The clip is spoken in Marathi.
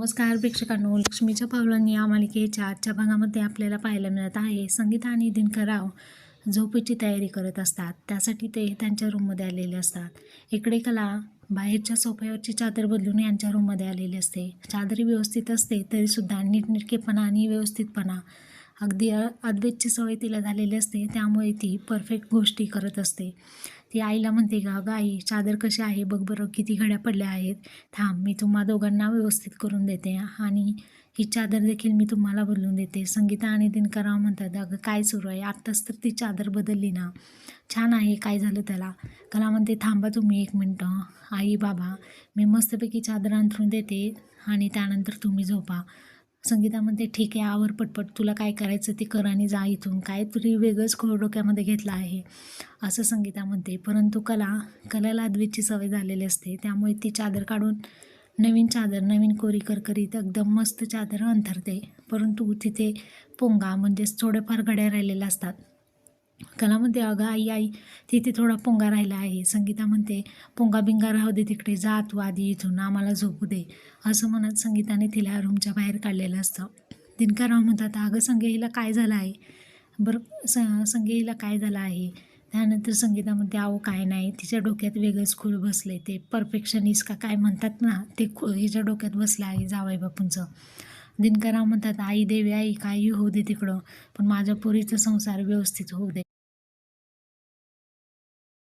नमस्कार प्रेक्षकांनो लक्ष्मीच्या पावलांनी या मालिकेच्या आजच्या भागामध्ये आपल्याला पाहायला मिळत आहे संगीता आणि दिनकर राव झोपेची तयारी करत असतात. त्यासाठी ते त्यांच्या रूममध्ये आलेले असतात. इकडे कला बाहेरच्या सोफ्यावरची चादर बदलून यांच्या रूममध्ये आलेली असते. चादरी व्यवस्थित असते तरीसुद्धा नीटनेटकेपणा आणि व्यवस्थितपणा अगदी अद्वैतची सवय तिला झालेली असते. त्यामुळे ती परफेक्ट गोष्टी करत असते. ती आईला म्हणते का अगं आई चादर कशी आहे? बघ बरं किती घड्या पडल्या आहेत. थांब मी तुम्हा दोघांना व्यवस्थित करून देते आणि ही चादर देखील मी तुम्हाला बदलून देते. संगीता आणि दिनकराव म्हणतात अगं काय सुरू आहे? आत्ताच तर ती चादर बदलली ना. छान आहे काय झालं त्याला? कला म्हणते थांबा तुम्ही एक मिनटं आई बाबा मी मस्तपैकी चादर अंथरून देते आणि त्यानंतर तुम्ही झोपा. संगीता म्हणते ठीक आहे आवर पटपट तुला काय करायचं ते कर आणि जा इथून. काय तरी वेगळंच खोड डोक्यामध्ये घेतलं आहे. असं संगीता म्हणते. परंतु कला कलाला अद्वैतची सवय झालेली असते. त्यामुळे ती चादर काढून नवीन चादर नवीन कोरी करकरीत एकदम मस्त चादर अंथरते. परंतु तिथे पोंगा म्हणजेच थोडेफार घड्या राहिलेल्या असतात. कला म्हणते अगं आई आई तिथे थोडा पोंगा राहिला आहे. संगीता म्हणते पोंगा बिंगा राहू दे तिकडे जा तू आधी इथून आम्हाला झोपू दे. असं म्हणत संगीताने तिला रूमच्या बाहेर काढलेलं असतं. दिनकरराव म्हणतात अगं संगे हिला काय झालं आहे? बरं स संगे हिला काय झालं आहे? त्यानंतर संगीता म्हणते अहो काय नाही तिच्या डोक्यात वेगळंच खूळ बसले ते परफेक्शनिस्ट का काय म्हणतात ना ते खू हिच्या डोक्यात बसलं आहे जावाई बापूंचं. दिनकरराव म्हणतात आई देवी आई काही होऊ दे तिकडं पण माझ्या पोरीचा संसार व्यवस्थित होऊ दे.